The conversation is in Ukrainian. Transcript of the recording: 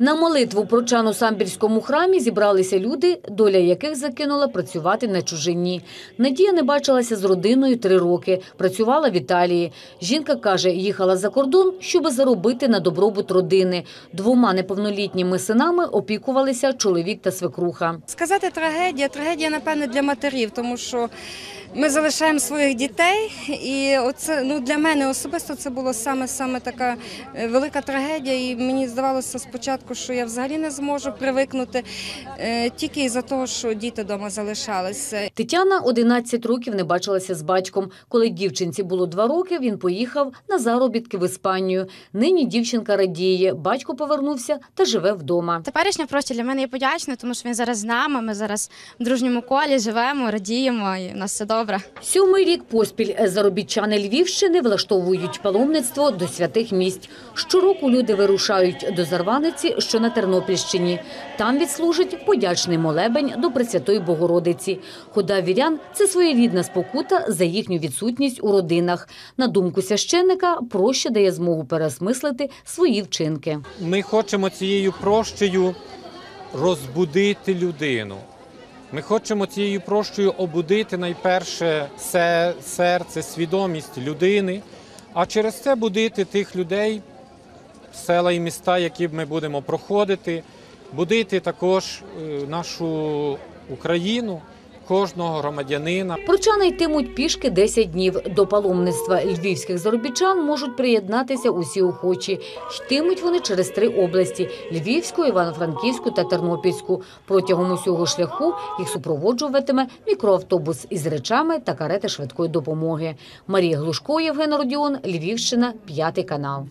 На молитву прочан у самбірському храмі зібралися люди, доля яких закинула працювати на чужині. Надія не бачилася з родиною три роки, працювала в Італії. Жінка каже, їхала за кордон, щоб заробити на добробут родини. Двома неповнолітніми синами опікувалися чоловік та свекруха. Сказати трагедія, трагедія, напевне, для матерів, тому що ми залишаємо своїх дітей, і оце ну для мене особисто це було саме саме така е, велика трагедія. І мені здавалося спочатку, що я взагалі не зможу привикнути е, тільки із-за того, що діти вдома залишалися. Тетяна 11 років не бачилася з батьком. Коли дівчинці було два роки, він поїхав на заробітки в Іспанію. Нині дівчинка радіє. Батько повернувся та живе вдома. Теперішня проща для мене є подячною, тому що він зараз з нами. Ми зараз в дружньому колі живемо, радіємо, і в нас все добре. Сьомий рік поспіль заробітчани Львівщини влаштовують паломництво до святих місць. Щороку люди вирушають до Зарваниці, що на Тернопільщині. Там відслужать подячний молебень до Пресвятої Богородиці. Хода вірян – це своєрідна спокута за їхню відсутність у родинах. На думку священника, проща дає змогу переосмислити свої вчинки. Ми хочемо цією прощею розбудити людину. Ми хочемо цією прощею обудити найперше серце, свідомість людини, а через це будити тих людей, села і міста, які ми будемо проходити, будити також е, нашу Україну, кожного громадянина. Прочани йтимуть пішки 10 днів. До паломництва львівських заробітчан можуть приєднатися усі охочі. Йтимуть вони через три області – Львівську, Івано-Франківську та Тернопільську. Протягом усього шляху їх супроводжуватиме мікроавтобус із речами та карети швидкої допомоги. Марія Глушко, Євген Родіон, Львівщина, п'ятий канал.